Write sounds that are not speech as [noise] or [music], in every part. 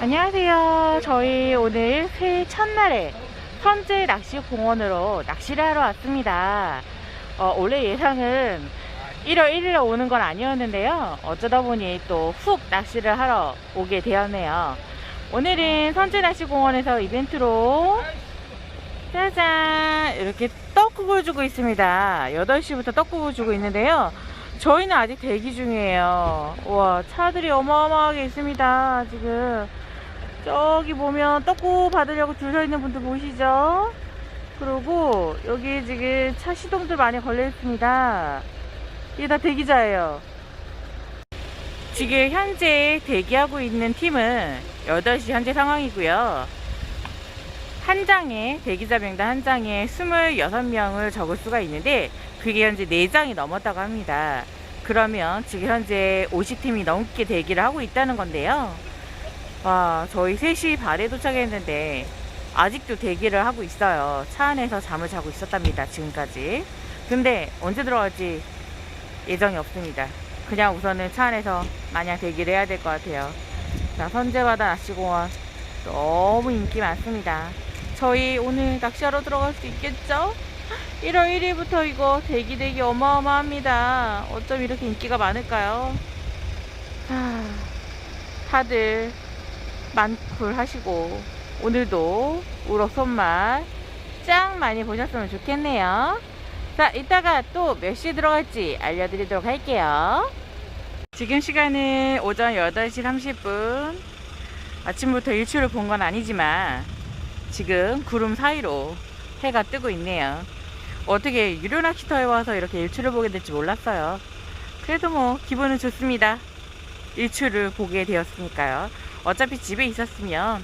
안녕하세요. 저희 오늘 새해 첫날에 선제 낚시 공원으로 낚시를 하러 왔습니다. 어, 원래 예상은 1월 1일에 오는 건 아니었는데요. 어쩌다 보니 또 훅 낚시를 하러 오게 되었네요. 오늘은 선제 낚시 공원에서 이벤트로 짜잔 이렇게 떡국을 주고 있습니다. 8시부터 떡국을 주고 있는데요. 저희는 아직 대기 중이에요. 와 차들이 어마어마하게 있습니다. 지금 저기 보면 떡국 받으려고 줄 서 있는 분들 보이시죠? 그리고 여기 지금 차 시동들 많이 걸려 있습니다. 이게 다 대기자예요. 지금 현재 대기하고 있는 팀은 8시 현재 상황이고요. 한 장에 대기자 명단 한 장에 26명을 적을 수가 있는데 그게 현재 4장이 넘었다고 합니다. 그러면 지금 현재 50팀이 넘게 대기를 하고 있다는 건데요. 와, 저희 3시 반에 도착했는데 아직도 대기를 하고 있어요. 차 안에서 잠을 자고 있었답니다. 지금까지. 근데 언제 들어갈지 예정이 없습니다. 그냥 우선은 차 안에서 마냥 대기를 해야 될 것 같아요. 자, 선제바다 낚시공원 너무 인기 많습니다. 저희 오늘 낚시하러 들어갈 수 있겠죠? [gasps] 1월 1일부터 이거 대기 대기 어마어마합니다. 어쩜 이렇게 인기가 많을까요? 하, 다들 만쿨 하시고 오늘도 우럭 손맛 짱 많이 보셨으면 좋겠네요. 자, 이따가 또 몇 시에 들어갈지 알려드리도록 할게요. 지금 시간은 오전 8시 30분. 아침부터 일출을 본 건 아니지만 지금 구름 사이로 해가 뜨고 있네요. 어떻게 유료 낚시터에 와서 이렇게 일출을 보게 될지 몰랐어요. 그래도 뭐 기분은 좋습니다. 일출을 보게 되었으니까요. 어차피 집에 있었으면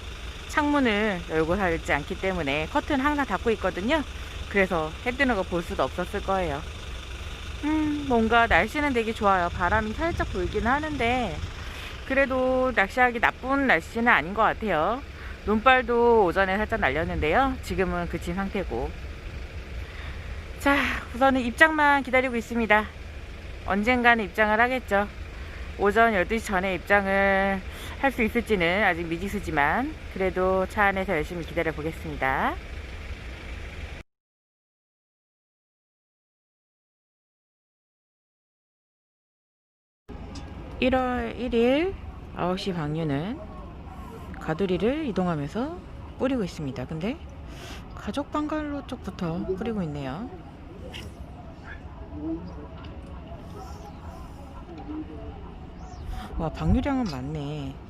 창문을 열고 살지 않기 때문에 커튼 항상 닫고 있거든요. 그래서 해 뜨는 거 볼 수도 없었을 거예요. 음, 뭔가 날씨는 되게 좋아요. 바람이 살짝 불기는 하는데, 그래도 낚시하기 나쁜 날씨는 아닌 것 같아요. 눈발도 오전에 살짝 날렸는데요. 지금은 그친 상태고. 자, 우선은 입장만 기다리고 있습니다. 언젠가는 입장을 하겠죠. 오전 12시 전에 입장을 할 수 있을지는 아직 미지수지만, 그래도 차 안에서 열심히 기다려 보겠습니다. 1월 1일 9시 방류는 가두리를 이동하면서 뿌리고 있습니다. 근데 가족 방갈로 쪽부터 뿌리고 있네요. 와, 방류량은 많네.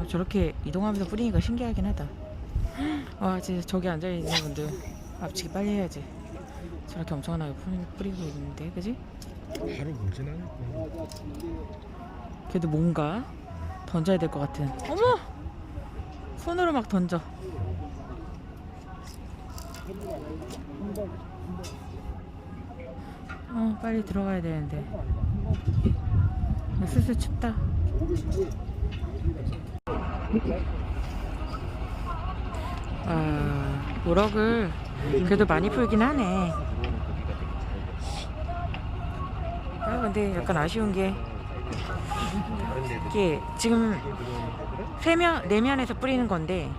어, 저렇게 이동하면서 뿌리니까 신기하긴 하다. 와, 진짜 저기 앉아있는 분들 앞치기 빨리 해야지. 저렇게 엄청나게 뿌리- 뿌리고 있는데, 그지? 바로 물진 않을까 그래도 뭔가 던져야 될 것 같은. 어머! 손으로 막 던져. 어, 빨리 들어가야 되는데. 슬슬 춥다. 아, 우럭을 그래도 많이 풀긴 하네. 아, 근데 약간 아쉬운 게 이게 지금 세면 내면에서 뿌리는 건데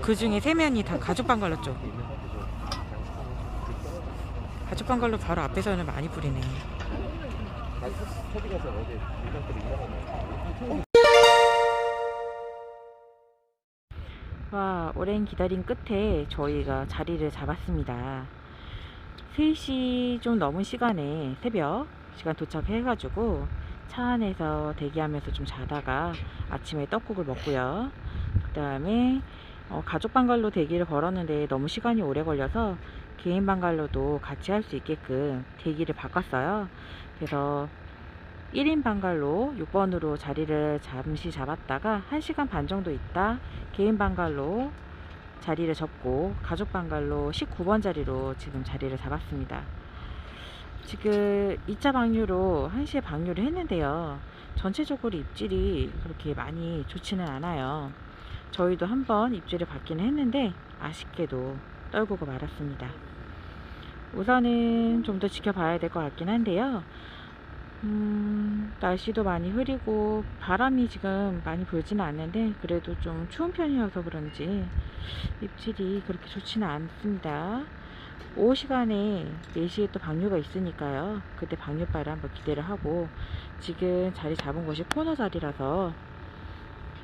그 중에 세면이 다 가죽 방갈로 죠 가죽 방갈로 바로 앞에서는 많이 뿌리네. 와, 오랜 기다림 끝에 저희가 자리를 잡았습니다. 3시 좀 넘은 시간에 새벽 시간 도착해가지고 차 안에서 대기하면서 좀 자다가 아침에 떡국을 먹고요. 그 다음에 어, 가족 방갈로 대기를 걸었는데 너무 시간이 오래 걸려서 개인 방갈로도 같이 할 수 있게끔 대기를 바꿨어요. 그래서 1인 방갈로 6번으로 자리를 잠시 잡았다가 1시간 반 정도 있다 개인 방갈로 자리를 접고 가족 방갈로 19번 자리로 지금 자리를 잡았습니다. 지금 2차 방류로 1시에 방류를 했는데요. 전체적으로 입질이 그렇게 많이 좋지는 않아요. 저희도 한번 입질을 받기는 했는데 아쉽게도 떨구고 말았습니다. 우선은 좀 더 지켜봐야 될 것 같긴 한데요. 음, 날씨도 많이 흐리고 바람이 지금 많이 불지는 않는데 그래도 좀 추운 편이어서 그런지 입질이 그렇게 좋지는 않습니다. 오후 시간에 4시에 또 방류가 있으니까요. 그때 방류바를 한번 기대를 하고 지금 자리 잡은 곳이 코너 자리라서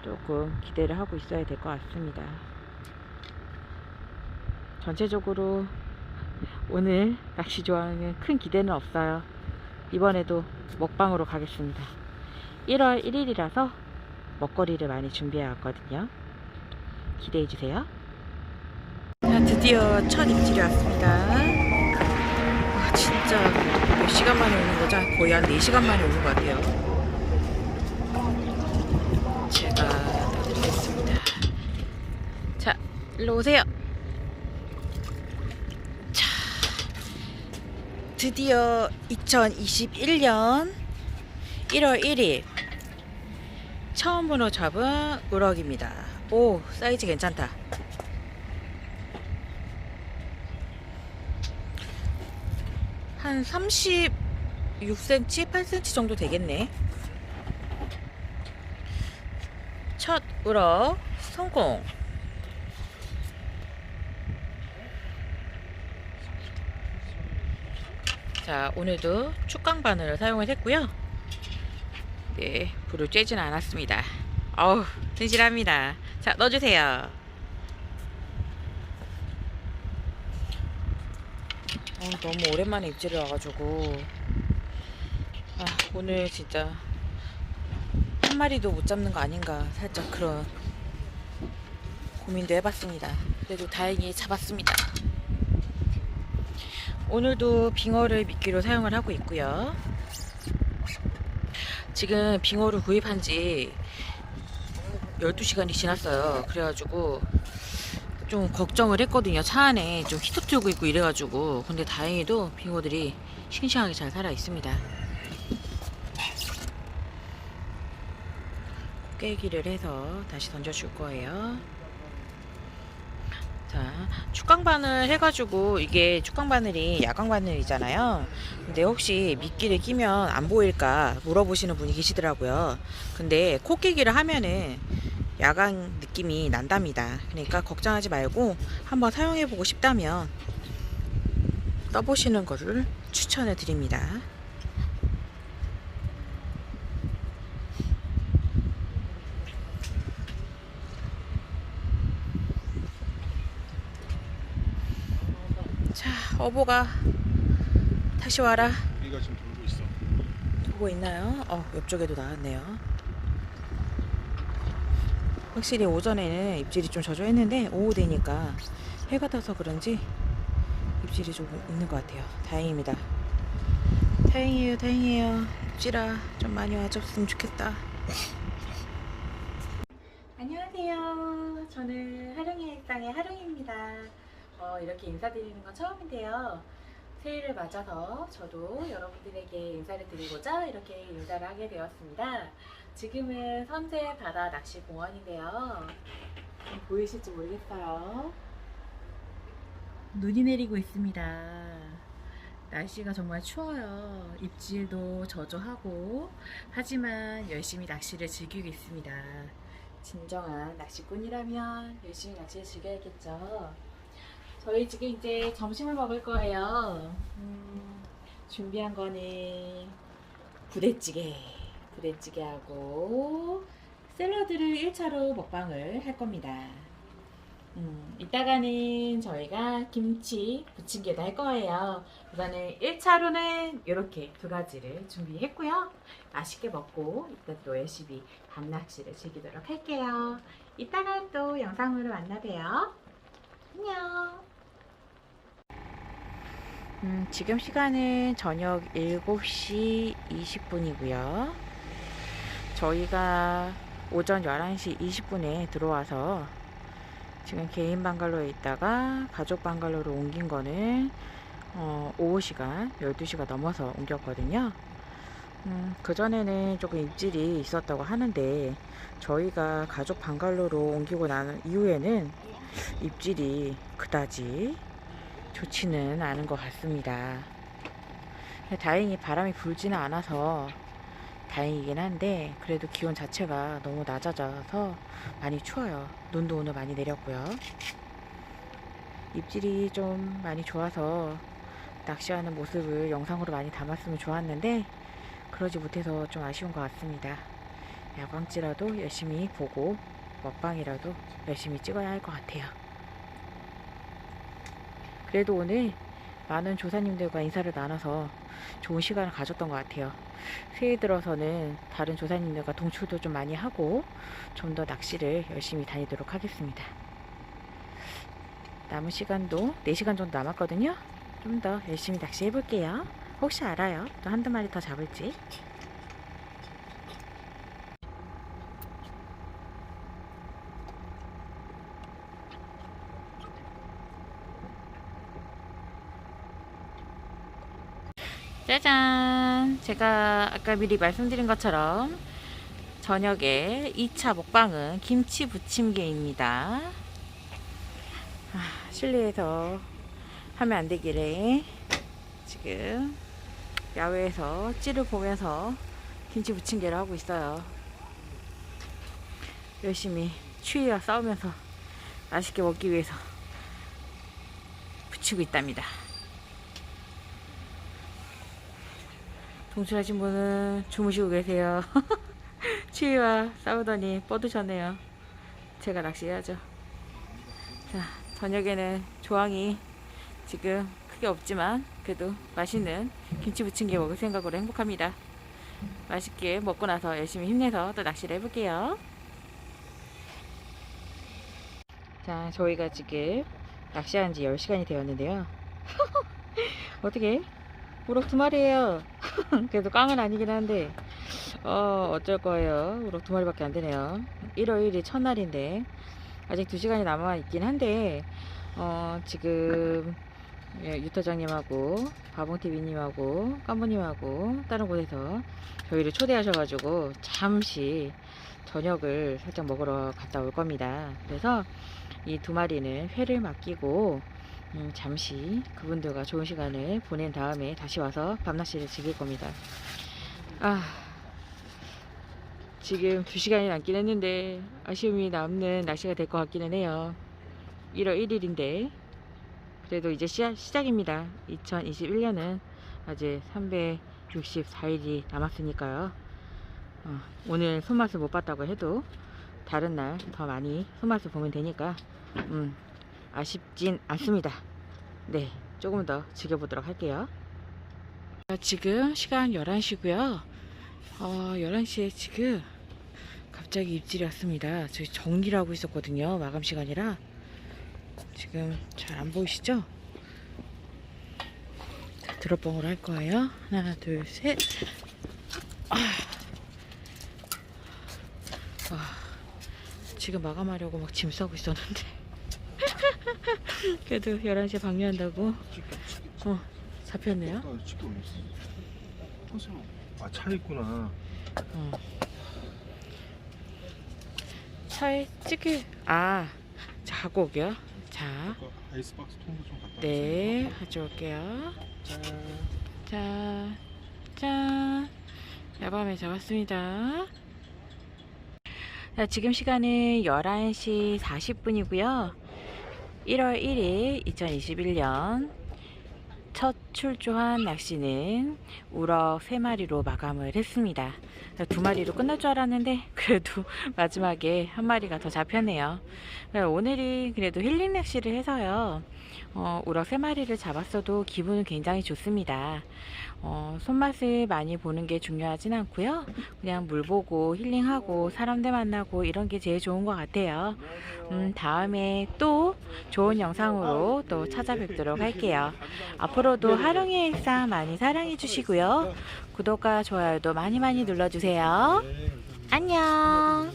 조금 기대를 하고 있어야 될 것 같습니다. 전체적으로 오늘 낚시 좋아하는 큰 기대는 없어요. 이번에도 먹방으로 가겠습니다. 1월 1일이라서 먹거리를 많이 준비해 왔거든요. 기대해 주세요. 자, 드디어 첫 입질이 왔습니다. 와, 진짜 몇 시간 만에 오는 거죠? 거의 한 4시간 만에 오는 것 같아요. 제가 넣어드리겠습니다. 자, 일로 오세요. 드디어 2021년 1월 1일 처음으로 잡은 우럭입니다. 오, 사이즈 괜찮다. 한 36cm, 8cm 정도 되겠네. 첫 우럭 성공. 자, 오늘도 축강 바늘을 사용을 했고요. 네, 불을 쬐진 않았습니다. 어우, 튼실합니다. 자, 넣어주세요. 어, 너무 오랜만에 입질을 와가지고 아, 오늘 진짜 한 마리도 못 잡는 거 아닌가 살짝 그런 고민도 해봤습니다. 그래도 다행히 잡았습니다. 오늘도 빙어를 미끼로 사용을 하고 있고요. 지금 빙어를 구입한 지 12시간이 지났어요. 그래가지고 좀 걱정을 했거든요. 차 안에 좀 히터 틀고 있고 이래가지고. 근데 다행히도 빙어들이 싱싱하게 잘 살아 있습니다. 깨기를 해서 다시 던져줄 거예요. 자, 축광바늘 해가지고 이게 축광바늘이 야광바늘이잖아요. 근데 혹시 미끼를 끼면 안 보일까 물어보시는 분이 계시더라고요. 근데 코 끼기를 하면은 야광 느낌이 난답니다. 그러니까 걱정하지 말고 한번 사용해보고 싶다면 떠보시는 것을 추천해 드립니다. 자, 어보가 다시 와라. 우리가 지금 돌고 있어. 보고 있나요? 어, 옆쪽에도 나왔네요. 확실히 오전에는 입질이 좀 저조했는데 오후 되니까 해가 떠서 그런지 입질이 좀 있는 것 같아요. 다행입니다. 다행이에요, 다행이에요. 입질아 좀 많이 와줬으면 좋겠다. 안녕하세요. 저는 하룡의 일상의 하룡입니다. 어, 이렇게 인사드리는 건 처음인데요. 새해를 맞아서 저도 여러분들에게 인사를 드리고자 이렇게 인사를 하게 되었습니다. 지금은 선제 바다 낚시 공원인데요. 좀 보이실지 모르겠어요. 눈이 내리고 있습니다. 날씨가 정말 추워요. 입질도 저조하고 하지만 열심히 낚시를 즐기고 있습니다. 진정한 낚시꾼이라면 열심히 낚시를 즐겨야겠죠. 저희 지금 이제 점심을 먹을 거예요. 음, 준비한 거는 부대찌개, 부대찌개하고 샐러드를 1차로 먹방을 할 겁니다. 음, 이따가는 저희가 김치 부침개도 할 거예요. 우선은 1차로는 이렇게 두 가지를 준비했고요. 맛있게 먹고 이따 또 열심히 밤낚시를 즐기도록 할게요. 이따가 또 영상으로 만나봬요. 안녕. 음, 지금 시간은 저녁 7시 20분이고요. 저희가 오전 11시 20분에 들어와서 지금 개인 방갈로에 있다가 가족 방갈로로 옮긴 거는 어, 오후 시간 12시가 넘어서 옮겼거든요. 음, 그전에는 조금 입질이 있었다고 하는데 저희가 가족 방갈로로 옮기고 난 이후에는 입질이 그다지 좋지는 않은 것 같습니다. 다행히 바람이 불지는 않아서 다행이긴 한데 그래도 기온 자체가 너무 낮아져서 많이 추워요. 눈도 오늘 많이 내렸고요. 입질이 좀 많이 좋아서 낚시하는 모습을 영상으로 많이 담았으면 좋았는데 그러지 못해서 좀 아쉬운 것 같습니다. 야광지라도 열심히 보고 먹방이라도 열심히 찍어야 할 것 같아요. 그래도 오늘 많은 조사님들과 인사를 나눠서 좋은 시간을 가졌던 것 같아요. 새해 들어서는 다른 조사님들과 동출도 좀 많이 하고 좀 더 낚시를 열심히 다니도록 하겠습니다. 남은 시간도 4시간 정도 남았거든요. 좀 더 열심히 낚시 해 볼게요. 혹시 알아요? 또 한두 마리 더 잡을지. 짜잔! 제가 아까 미리 말씀드린 것처럼 저녁에 2차 먹방은 김치 부침개입니다. 아, 실내에서 하면 안 되기래 지금 야외에서 찌를 보면서 김치 부침개를 하고 있어요. 열심히 추위와 싸우면서 맛있게 먹기 위해서 부치고 있답니다. 동출하신 분은 주무시고 계세요. [laughs] 추위와 싸우더니 뻗으셨네요. 제가 낚시해야죠. 자, 저녁에는 조항이 지금 크게 없지만 그래도 맛있는 김치 부침개 먹을 생각으로 행복합니다. 맛있게 먹고 나서 열심히 힘내서 또 낚시를 해볼게요. 자, 저희가 지금 낚시한 지 10시간이 되었는데요. [laughs] 어떻게? 우럭 두 마리예요. [laughs] 그래도 깡은 아니긴 한데 어 어쩔 거예요. 우럭 두 마리밖에 안 되네요. 1월 1일 첫날인데 아직 두 시간이 남아 있긴 한데 어 지금 예, 유타장님하고 바봉TV님하고 깜부님하고 다른 곳에서 저희를 초대하셔가지고 잠시 저녁을 살짝 먹으러 갔다 올 겁니다. 그래서 이 두 마리는 회를 맡기고 음, 잠시 그분들과 좋은 시간을 보낸 다음에 다시 와서 밤낚시를 즐길 겁니다. 아, 지금 2시간이 남긴 했는데 아쉬움이 남는 날씨가 될 것 같기는 해요. 1월 1일인데 그래도 이제 시작, 시작입니다. 2021년은 아직 364일이 남았으니까요. 어, 오늘 손맛을 못 봤다고 해도 다른 날 더 많이 손맛을 보면 되니까 음, 아쉽진 않습니다. 네, 조금 더 즐겨보도록 할게요. 자, 지금 시간 11시고요. 어, 11시에 지금 갑자기 입질이 왔습니다. 저희 정리를 하고 있었거든요. 마감 시간이라. 지금 잘 안 보이시죠? 자, 드롭봉으로 할 거예요. 하나, 둘, 셋. 아. 와, 지금 마감하려고 막 짐 싸고 있었는데. 그래도 11시에 방류한다고. 어 잡혔네요. 아, 있어. 아, 차 있구나. 어. 차에 찍기 아 자, 갖고 올게요. 자, 아이스박스 통도 좀 갖다 네 가져올게요. 주세요. 자, 짠 야밤에 잡았습니다. 자, 지금 시간은 11시 40분이고요 1월 1일 2021년 첫 출조한 낚시는 우럭 3마리로 마감을 했습니다. 두 마리로 끝날 줄 알았는데 [laughs] 그래도 마지막에 한 마리가 더 잡혔네요. 오늘이 그래도 힐링 낚시를 해서요. 어, 우럭 3마리를 잡았어도 기분은 굉장히 좋습니다. 어, 손맛을 많이 보는 게 중요하진 않고요. 그냥 물 보고 힐링하고 사람들 만나고 이런 게 제일 좋은 것 같아요. 음, 다음에 또 좋은 영상으로 또 찾아뵙도록 할게요. 앞으로도 하룡의 일상 많이 사랑해 주시고요. 구독과 좋아요도 많이 많이 눌러주세요. 안녕.